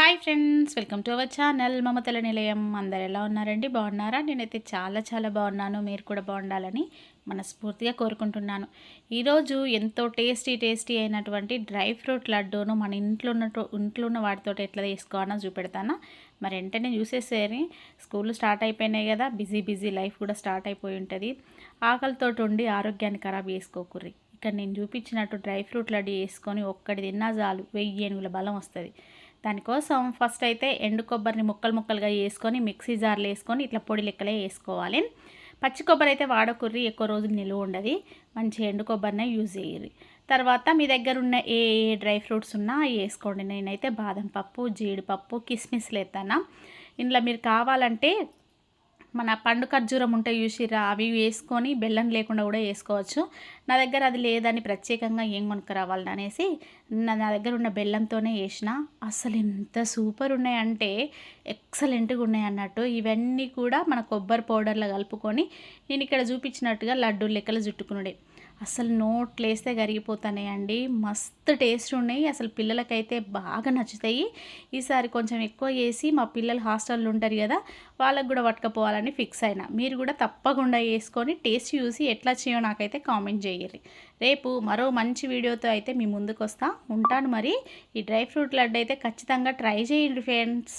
Hi friends welcome to our channel. మమతల నిలయం. అందరు ఎలా ఉన్నారండి? బాగున్నారా? నేనైతే చాలా చాలా బాగున్నాను. మీరు కూడా బాగుండాలని మనస్ఫూర్తిగా కోరుకుంటున్నాను. ఈరోజు ఎంతో టేస్టీ టేస్టీ అయినటువంటి డ్రై ఫ్రూట్ లడ్డూను మన ఇంట్లో ఉన్న ఇంట్లో ఉన్న వాటితో ఎట్లా తీసుకోవాలో చూపెడతానా? మరి వెంటనే చూసేసేరి స్కూల్ స్టార్ట్ అయిపోయినాయి కదా బిజీ బిజీ లైఫ్ కూడా స్టార్ట్ అయిపోయి ఉంటుంది. ఆకలితో ఉండి ఆరోగ్యాన్ని ఖరాబ్ చేసుకోకుర్రి. ఇక్కడ నేను చూపించినట్టు డ్రై ఫ్రూట్ లడ్డు వేసుకొని ఒక్కటి తిన్నా చాలు. వెయ్యి ఏనుగుల బలం వస్తుంది. దానికోసం ఫస్ట్ అయితే ఎండు కొబ్బరిని ముక్కలు ముక్కలుగా వేసుకొని మిక్సీ జార్లో వేసుకొని ఇట్లా పొడి లెక్కలే వేసుకోవాలి. పచ్చి కొబ్బరి అయితే వాడకుర్రి ఎక్కువ రోజులు నిలువ ఉండదు. మంచి ఎండు కొబ్బరినే యూజ్ చేయరు. తర్వాత మీ దగ్గర ఉన్న ఏ ఏ డ్రై ఫ్రూట్స్ ఉన్నా వేసుకోండి. నేనైతే బాదం పప్పు జీడిపప్పు కిస్మిస్లు ఎత్తాను ఇందులో మీరు కావాలంటే మన పండు ఖర్జూరం ఉంటే చూసిరా అవి వేసుకొని బెల్లం లేకుండా కూడా వేసుకోవచ్చు. నా దగ్గర అది లేదని ప్రత్యేకంగా ఏం కొనుక్కరావాలని అనేసి నా దగ్గర ఉన్న బెల్లంతోనే వేసిన. అసలు ఎంత సూపర్ ఉన్నాయంటే ఎక్సలెంట్గా ఉన్నాయి అన్నట్టు. ఇవన్నీ కూడా మన కొబ్బరి పౌడర్లో కలుపుకొని నేను ఇక్కడ చూపించినట్టుగా లడ్డు లెక్కలు చుట్టుకునుడే. అసలు నోట్లు వేస్తే కరిగిపోతున్నాయండి మస్తు టేస్ట్ ఉన్నాయి. అసలు పిల్లలకైతే బాగా నచ్చుతాయి. ఈసారి కొంచెం ఎక్కువ వేసి మా పిల్లలు హాస్టల్లో ఉంటారు కదా వాళ్ళకు కూడా పట్టుకపోవాలని ఫిక్స్ అయినా. మీరు కూడా తప్పకుండా వేసుకొని టేస్ట్ చూసి ఎట్లా చేయో నాకైతే కామెంట్ చేయాలి రేపు మరో మంచి వీడియోతో అయితే మీ ముందుకు వస్తా ఉంటాను మరి. ఈ డ్రై ఫ్రూట్ లడ్డు అయితే ఖచ్చితంగా ట్రై చేయండి ఫ్రెండ్స్.